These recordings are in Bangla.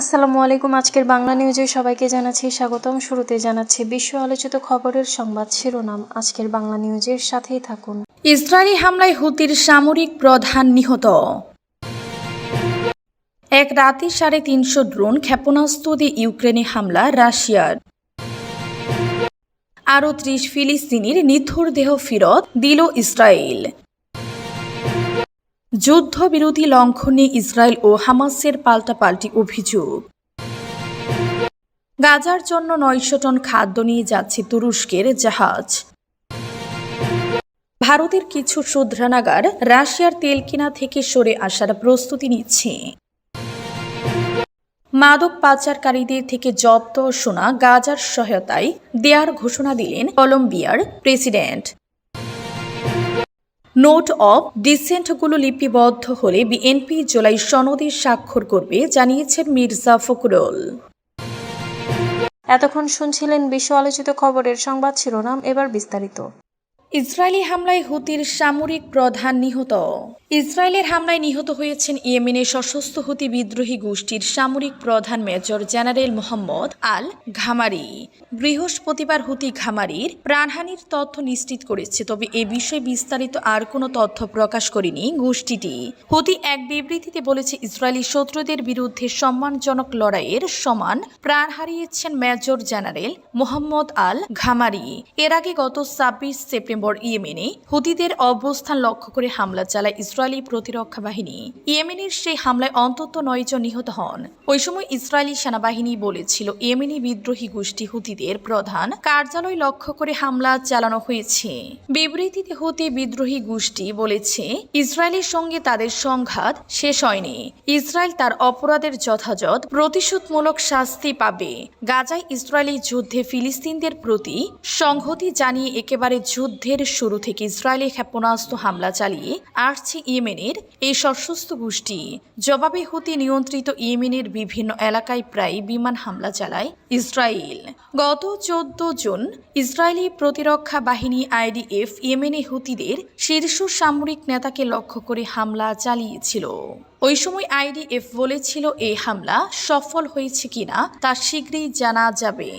আসসালামু আলাইকুম, আজকের বাংলা নিউজে সবাইকে জানাচ্ছি স্বাগতম। শুরুতে জানাচ্ছি বিশ্ব আলোচিত খবরের সংবাদ শিরোনাম। আজকের বাংলা নিউজের সাথেই থাকুন। ইসরায়েলি হামলায় হুতির সামরিক প্রধান নিহত। এক রাতে সাড়ে তিনশো ড্রোন ক্ষেপণাস্ত্র দিয়ে ইউক্রেনে হামলা রাশিয়ার। আরও ত্রিশ ফিলিস্তিনির নিথুর দেহ ফিরত দিল ইসরায়েল। যুদ্ধবিরতি লঙ্ঘনে ইসরায়েল ও হামাসের পাল্টাপাল্টি অভিযোগ। গাজার জন্য নয়শো টন খাদ্য নিয়ে যাচ্ছে তুরস্কের জাহাজ। ভারতের কিছু শোধনাগার রাশিয়ার তেল কেনা থেকে সরে আসার প্রস্তুতি নিচ্ছে। মাদক পাচারকারীদের থেকে জব্দ সোনা গাজার সহায়তায় দেয়ার ঘোষণা দিলেন কলম্বিয়ার প্রেসিডেন্ট। নোট অব ডিসেন্টগুলো লিপিবদ্ধ হলে বিএনপি জুলাই সনদে স্বাক্ষর করবে, জানিয়েছেন মির্জা ফখরুল। এতক্ষণ শুনছিলেন বিশ্ব আলোচিত খবরের সংবাদ শিরোনাম, এবার বিস্তারিত। ইসরায়েলি হামলায় হুতির সামরিক প্রধান নিহত। ইসরায়েলের হামলায় নিহত হয়েছেন ইয়েমেনের সশস্ত্র হুতি বিদ্রোহী গোষ্ঠীর সামরিক প্রধান major general Mohammad al Ghamari. বৃহস্পতিবার হুতি ঘামারির প্রাণহানির তথ্য নিশ্চিত করেছে, তবে এ বিষয়ে বিস্তারিত আর কোনো তথ্য প্রকাশ করেনি গোষ্ঠীটি। হুতি এক বিবৃতিতে বলেছে, ইসরায়েলি শত্রুদের বিরুদ্ধে সম্মানজনক লড়াইয়ের সমান প্রাণ হারিয়েছেন major general Mohammad al Ghamari. এর আগে গত ছাব্বিশ সেপ্টেম্বর ইয়েমেনে হুতিদের অবস্থান লক্ষ্য করে হামলা চালায় ইসরায়েলি প্রতিরক্ষা বাহিনী। ইয়েমেনের সেই হামলায় অন্তত নয় জন নিহত হন। ওই সময় ইসরায়েলি সেনাবাহিনী বলেছিল, ইয়েমেনি বিদ্রোহী গোষ্ঠী হুতিদের প্রধান কার্যালয় লক্ষ্য করে হামলা চালানো হয়েছে। বিবৃতিতে হুতি বিদ্রোহী গোষ্ঠী বলেছে, ইসরায়েলের সঙ্গে তাদের সংঘাত শেষ হয়নি। ইসরায়েল তার অপরাধের যথাযথ প্রতিশোধমূলক শাস্তি পাবে। গাজায় ইসরায়েলি যুদ্ধে ফিলিস্তিনদের প্রতি সংহতি জানিয়ে একেবারে যুদ্ধের শুরু থেকে ইসরায়েলি ক্ষেপণাস্ত্র হামলা চালিয়ে আসছে ইয়েমেনের এই সশস্ত্র গোষ্ঠী। জবাবে হুতি নিয়ন্ত্রিত ইয়েমেনের বিভিন্ন এলাকায় প্রায় বিমান হামলা চালায় ইসরায়েল। গত চোদ্দ জুন ইসরায়েলি প্রতিরক্ষা বাহিনী আইডিএফ ইয়েমেনে হুতিদের শীর্ষ সামরিক নেতাকে লক্ষ্য করে হামলা চালিয়েছিল। ওই সময় আইডিএফ বলেছিল, এই হামলা সফল হয়েছে কিনা তা শীঘ্রই জানা যাবে।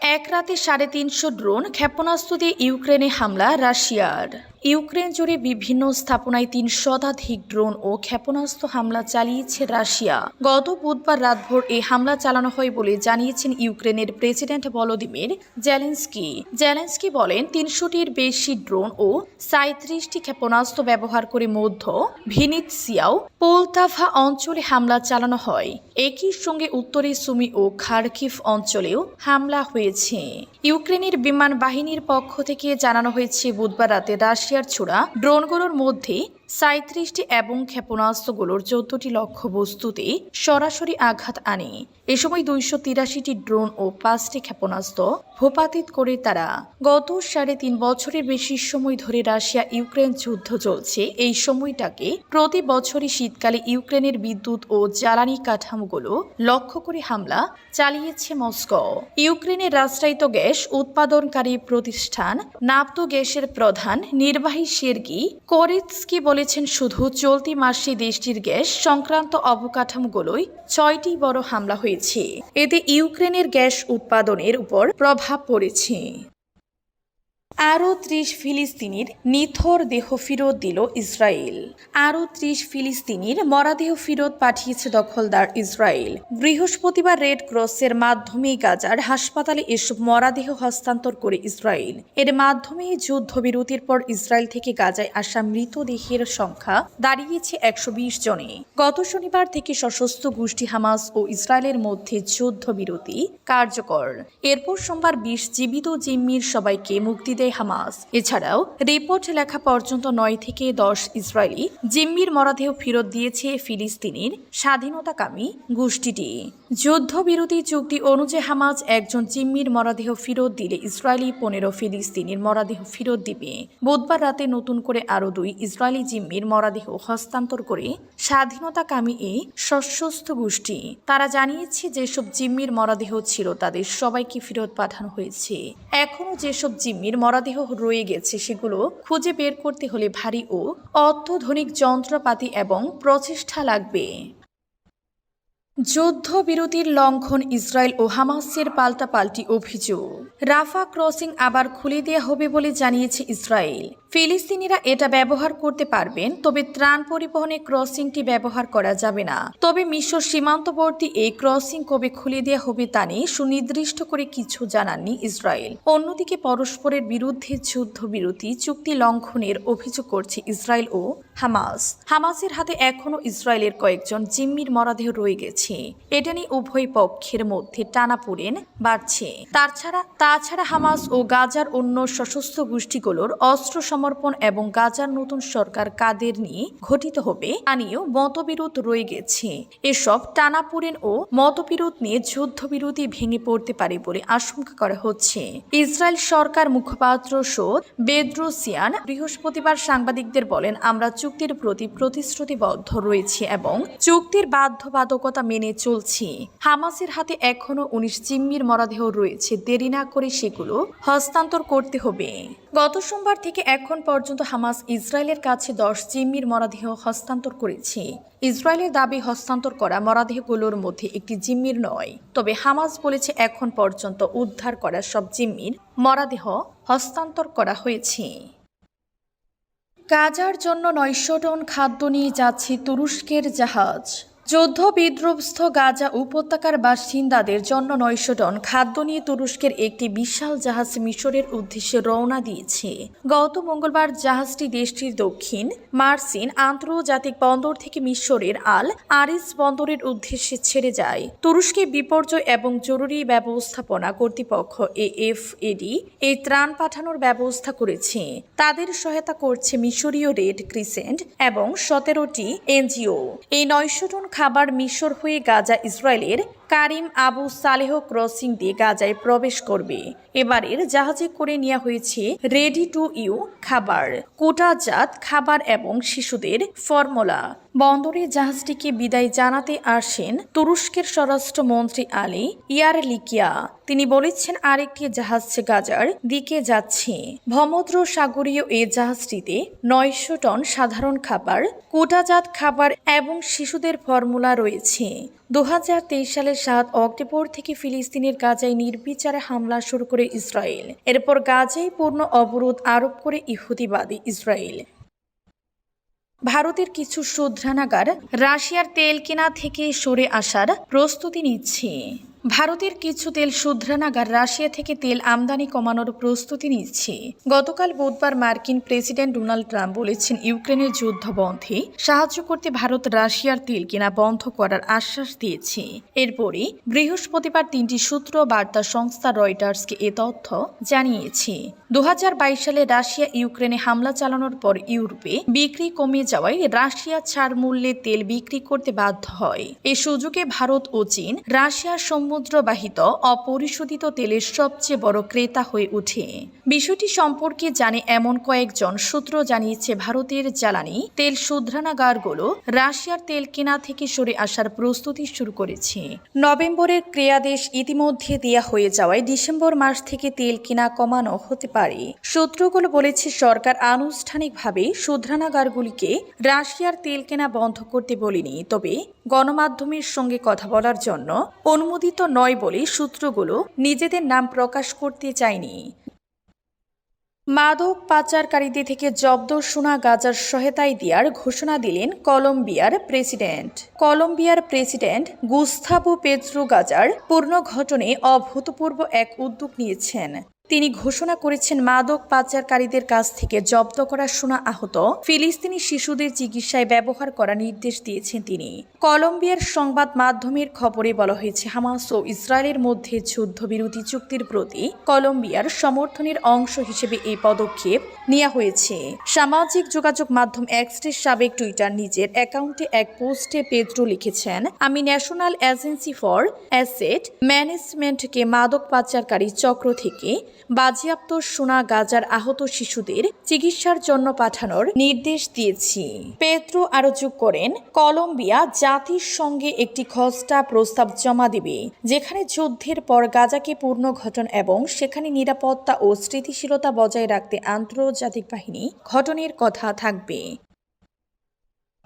এক রাতে সাড়ে তিনশো ড্রোন ক্ষেপণাস্ত্র দিয়ে ইউক্রেনে হামলা রাশিয়ার। ইউক্রেন জুড়ে বিভিন্ন স্থাপনায় তিন শতাধিক ড্রোন ও ক্ষেপণাস্ত্র হামলা চালিয়েছে রাশিয়া। গত বুধবার রাতভর এই হামলা চালানো হয় বলে জানিয়েছেন ইউক্রেনের প্রেসিডেন্ট ভলোদিমির জেলেন্সকি। জেলেন্সকি বলেন, তিনশোটির বেশি ড্রোন ও সাঁত্রিশটি ক্ষেপণাস্ত্র ব্যবহার করে মধ্য ভিনিৎসিয়াও পোলতাভা অঞ্চলে হামলা চালানো হয়। একই সঙ্গে উত্তরে সুমি ও খার্কিভ অঞ্চলেও হামলা হয়েছে। ইউক্রেনের বিমান বাহিনীর পক্ষ থেকে জানানো হয়েছে, বুধবার রাতে রাশিয়ার ছোড়া ড্রোনগুলোর মধ্যে সাঁত্রিশটি এবং ক্ষেপণাস্ত্রগুলোর চোদ্দটি লক্ষ্যবস্তুতে সরাসরি আঘাত আনে। এ সময় দুইশো তিরাশিটি ড্রোন ও পাঁচটি ক্ষেপণাস্ত্র ভূপাতিত করে তারা গত সাড়ে তিন বছরের বেশি সময় ধরে রাশিয়া ইউক্রেন যুদ্ধ চলছে। এই সময়টাকে প্রতি বছরই শীতকালে ইউক্রেনের বিদ্যুৎ ও জ্বালানি কাঠামোগুলো লক্ষ্য করে হামলা চালিয়েছে মস্কো। ইউক্রেনের রাষ্ট্রায়িত গ্যাস উৎপাদনকারী প্রতিষ্ঠান নাপ্তো গ্যাসের প্রধান নির্বাহী সের্গি কোরিৎসকি বলেছেন, শুধু চলতি মাসে দেশটির গ্যাস সংক্রান্ত অবকাঠামোগুলোই ছয়টি বড় হামলা হয়েছে। এতে ইউক্রেনের গ্যাস উৎপাদনের উপর প্রভাব পড়েছে। আরও ত্রিশ ফিলিস্তিনির নিথর দেহ ফেরত দিল ইসরায়েল। আরও ত্রিশ ফিলিস্তিনির মরাদেহ ফেরত পাঠিয়েছে দখলদার ইসরায়েল। বৃহস্পতিবার রেড ক্রসের মাধ্যমে গাজার হাসপাতালে এসব মরাদেহ হস্তান্তর করে ইসরায়েল। এর মাধ্যমে যুদ্ধবিরতির পর ইসরায়েল থেকে গাজায় আসা মৃতদেহের সংখ্যা দাঁড়িয়েছে একশো বিশ জনে। গত শনিবার থেকে সশস্ত্র গোষ্ঠী হামাস ও ইসরায়েলের মধ্যে যুদ্ধবিরতি কার্যকর। এরপর সোমবার বিশ জীবিত জিম্মির সবাইকে মুক্তি দেয় হামাস। এছাড়াও, রিপোর্ট লেখা পর্যন্ত নয় থেকে দশ ইসরায়েলি জিম্মির মরদেহ ফেরত দিয়েছে ফিলিস্তিনির স্বাধীনতাকামী গোষ্ঠীটি। যুদ্ধবিরতি চুক্তি অনুযায়ী হামাজ একজন জিম্মির মরদেহ ফেরত দিলে ইসরায়েলি পনেরো ফিলিস্তিনির মরদেহ ফেরত দিবে। বুধবার রাতে নতুন করে আরও দুই ইসরায়েলি জিম্মির মরদেহ হস্তান্তর করে স্বাধীনতাকামী এই সশস্ত্র গোষ্ঠী। তারা জানিয়েছে, যেসব জিম্মির মরদেহ ছিল তাদের সবাইকে ফেরত পাঠানো হয়েছে। এখনও যেসব জিম্মির মরদেহ রয়ে গেছে, সেগুলো খুঁজে বের করতে হলে ভারী ও অত্যাধুনিক যন্ত্রপাতি এবং প্রচেষ্টা লাগবে। যুদ্ধবিরতির লঙ্ঘন ইসরায়েল ও হামাসের পাল্টাপাল্টি অভিযোগ। রাফা ক্রসিং আবার খুলে দেওয়া হবে বলে জানিয়েছে ইসরায়েল। ফিলিস্তিনিরা এটা ব্যবহার করতে পারবেন, তবে ত্রাণ পরিবহনে ক্রসিংটি ব্যবহার করা যাবে না। তবে মিশর সীমান্তবর্তী এই ক্রসিং কবে খুলে দেওয়া হবে তা নিয়ে সুনির্দিষ্ট করে কিছু জানাননি ইসরায়েল। অন্যদিকে পরস্পরের বিরুদ্ধে যুদ্ধবিরতি চুক্তি লঙ্ঘনের অভিযোগ করছে ইসরায়েল ও হামাস। হামাসের হাতে এখনও ইসরায়েলের কয়েকজন জিম্মির মরাদেহ রয়ে গেছে। এটা নিয়ে উভয় পক্ষের মধ্যে টানাপোড়েন বাড়ছে। তাছাড়া তাছাড়া হামাস ও গাজার অন্য সশস্ত্র গোষ্ঠীগুলোর অস্ত্র সমর্পণ এবং গাজার নতুন সরকার কাদের নিয়ে ঘটিত হবে, তা নিয়েও মতবিরোধ রয়ে গেছে। এসব টানাপোড়েন ও মতবিরোধ নিয়ে যুদ্ধবিরতি ভেঙে পড়তে পারে বলে আশঙ্কা করা হচ্ছে। ইসরায়েল সরকার মুখপাত্র সোদ বেদ্রোসিয়ান বৃহস্পতিবার সাংবাদিকদের বলেন, আমরা চুক্তির প্রতি প্রতিশ্রুতিবদ্ধ রয়েছি এবং চুক্তির বাধ্যবাধকতা মেনে চলছি। হামাসের হাতে এখনও উনিশ জিম্মির মরাদেহ রয়েছে। দেরি না করে সেগুলো হস্তান্তর করতে হবে। গত সোমবার থেকে এখন পর্যন্ত হামাস ইসরায়েলের কাছে দশ জিম্মির মরাদেহ হস্তান্তর করেছে। ইসরায়েলের দাবি হস্তান্তর করা মরাদেহগুলোর মধ্যে একটি জিম্মির নয়। তবে হামাস বলেছে এখন পর্যন্ত উদ্ধার করা সব জিম্মির মরাদেহ হস্তান্তর করা হয়েছে। গাজার জন্য নয়শো টন খাদ্য নিয়ে যাচ্ছে তুরস্কের জাহাজ। যুদ্ধ বিধ্বস্ত গাজা উপত্যকার বাসিন্দাদের জন্য নয়শো টন খাদ্য নিয়ে তুরস্কের একটি বিশাল জাহাজ মিশরের উদ্দেশ্যে রওনা দিয়েছে। গত মঙ্গলবার জাহাজটি দেশটির দক্ষিণ, মার্সিন আন্তর্জাতিক বন্দর থেকে মিশরের আল আরিস বন্দরের উদ্দেশ্যে ছেড়ে যায়। তুরস্কে বিপর্যয় এবং জরুরি ব্যবস্থাপনা কর্তৃপক্ষ এএফএডি এই ত্রাণ পাঠানোর ব্যবস্থা করেছে। তাদের সহায়তা করছে মিশরীয় রেড ক্রিসেন্ট এবং সতেরোটি এনজিও। এই নয়শো টন খাবার মিশর হয়ে গাজা ইসরায়েলের কারিম আবু সালেহ ক্রসিং দিয়ে গাজায় প্রবেশ করবে। এবারের জাহাজে করে নেওয়া হয়েছে রেডি টু ইউ খাবার, কোটাজাত খাবার এবং শিশুদের ফর্মুলা। বন্দরে জাহাজটিকে বিদায় জানাতে আসেন তুরস্কের স্বরাষ্ট্রমন্ত্রী আলী ইয়ারলিকিয়া। তিনি বলেছেন, আরেকটি জাহাজ গাজার দিকে যাচ্ছে। ভমদ্র সাগরীয় এই জাহাজটিতে নয়শো টন সাধারণ খাবার, কোটাজাত খাবার এবং শিশুদের ফর্মুলা রয়েছে। দু সালের সাত অক্টোবর থেকে ফিলিস্তিনের গাজায় নির্বিচারে হামলা শুরু করে ইসরায়েল। এরপর গাজায় পূর্ণ অবরোধ আরোপ করে ইহুদিবাদী ইসরায়েল। ভারতের কিছু শুদ্ধানাগার রাশিয়ার তেল কেনা থেকে সরে আসার প্রস্তুতি নিচ্ছে। ভারতের কিছু তেল শুধরানাগার রাশিয়া থেকে তেল আমদানি কমানোর প্রস্তুতি নিচ্ছে। গতকাল বুধবার মার্কিন প্রেসিডেন্ট ডোনাল্ড ট্রাম্প বলেছেন, ইউক্রেনের যুদ্ধ বন্ধে সাহায্য করতে ভারত রাশিয়ার তেল কেনা বন্ধ করার আশ্বাস দিয়েছে। এরপরে বৃহস্পতিবার তিনটি সূত্র বার্তা সংস্থা রয়টার্সকে এ তথ্য জানিয়েছে। দু হাজার বাইশ সালে রাশিয়া ইউক্রেনে হামলা চালানোর পর ইউরোপে বিক্রি কমে যাওয়ায় রাশিয়া ছাড় মূল্যে তেল বিক্রি করতে বাধ্য হয়। এ সুযোগে ভারত ও চীন রাশিয়ার সমুদ্রবাহিত অপরিশোধিত তেলের সবচেয়ে বড় ক্রেতা হয়ে ওঠে বিষয়টি সম্পর্কে জানে এমন কয়েকজন সূত্র জানিয়েছে ভারতের জ্বালানি তেল শুধরানাগারগুলো রাশিয়ার তেল কেনা থেকে সরে আসার প্রস্তুতি শুরু করেছে। নভেম্বরের ক্রিয়াদেশ ইতিমধ্যে দেয়া হয়ে যাওয়ায় ডিসেম্বর মাস থেকে তেল কেনা কমানো হতে পারে। সূত্রগুলো বলেছে, সরকার আনুষ্ঠানিকভাবে শুধরানাগারগুলিকে রাশিয়ার তেল কেনা বন্ধ করতে বলেনি। তবে গণমাধ্যমের সঙ্গে কথা বলার জন্য অনুমোদিত নয় বলে সূত্রগুলো নিজেদের নাম প্রকাশ করতে চায়নি। মাদক পাচারকারীদের থেকে জব্দ সোনা গাজার সহায়তায় দেওয়ার ঘোষণা দিলেন কলম্বিয়ার প্রেসিডেন্ট। কলম্বিয়ার প্রেসিডেন্ট গুস্তাভো পেদ্রো গাজার পূর্ণ ঘটনে অভূতপূর্ব এক উদ্যোগ নিয়েছেন। তিনি ঘোষণা করেছেন মাদক পাচারকারীদের কাছ থেকে জব্দ করা সোনা আহত ফিলিস্তিনি শিশুদের চিকিৎসায় ব্যবহার করার নির্দেশ দিয়েছেন তিনি। কলম্বিয়ার সংবাদ মাধ্যমের খবরে বলা হয়েছে, হামাস ও ইসরায়েলের মধ্যে যুদ্ধবিরতি চুক্তির প্রতি কলম্বিয়ার সমর্থনের অংশ হিসেবে এই পদক্ষেপ নেওয়া হয়েছে। সামাজিক যোগাযোগ মাধ্যম এক্সটের সাবেক টুইটার নিজের অ্যাকাউন্টে এক পোস্টে পেদ্রো লিখেছেন, আমি ন্যাশনাল এজেন্সি ফর অ্যাসেট ম্যানেজমেন্টকে মাদক পাচারকারী চক্র থেকে বাজেয়াপ্ত সোনা গাজার আহত শিশুদের চিকিৎসার জন্য পাঠানোর নির্দেশ দিয়েছি। পেত্রো আরও যোগ করেন, কলম্বিয়া জাতির সঙ্গে একটি খসড়া প্রস্তাব জমা দেবে, যেখানে যুদ্ধের পর গাজাকে পূর্ণ ঘটন এবং সেখানে নিরাপত্তা ও স্থিতিশীলতা বজায় রাখতে আন্তর্জাতিক বাহিনী ঘটনের কথা থাকবে।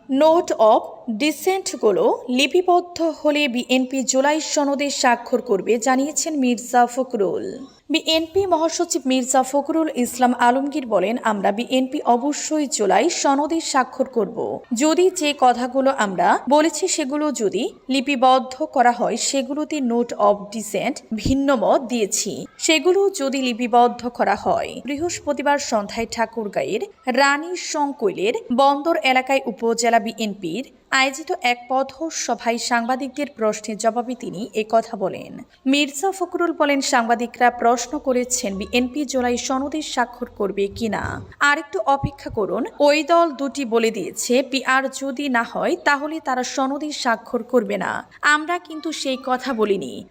নোট অফ ডিসেন্টগুলো লিপিবদ্ধ হলে বিএনপি জুলাই সনদে স্বাক্ষর করবে, জানিয়েছেন মির্জা ফখরুল। বিএনপি মহাসচিব মির্জা ফখরুল ইসলাম আলমগীর বলেন, আমরা বিএনপি অবশ্যই জুলাই সনদে স্বাক্ষর করব। যদি যে কথাগুলো আমরা বলেছি সেগুলো যদি লিপিবদ্ধ করা হয়, সেগুলোতে নোট অব ডিসেন্ট ভিন্ন মত দিয়েছি। সেগুলো যদি লিপিবদ্ধ করা হয়, বৃহস্পতিবার সন্ধ্যায় ঠাকুরগাঁয়ের রানী সংকৈলের বন্দর এলাকায় উপজেলা বিএনপির আয়োজিত এক পথ সভায় সাংবাদিকদের প্রশ্নের জবাবে তিনি কথা বলেন। মির্জা ফখরুল বলেন, সাংবাদিকরা প্রশ্ন করেছেন বিএনপি জোলাই সনদে স্বাক্ষর করবে কিনা। আরেকটু অপেক্ষা করুন, ওই দল দুটি বলে দিয়েছে, পিআর যদি না হয়, তাহলে তারা সনদে স্বাক্ষর করবে না। আমরা কিন্তু সেই কথা বলিনি।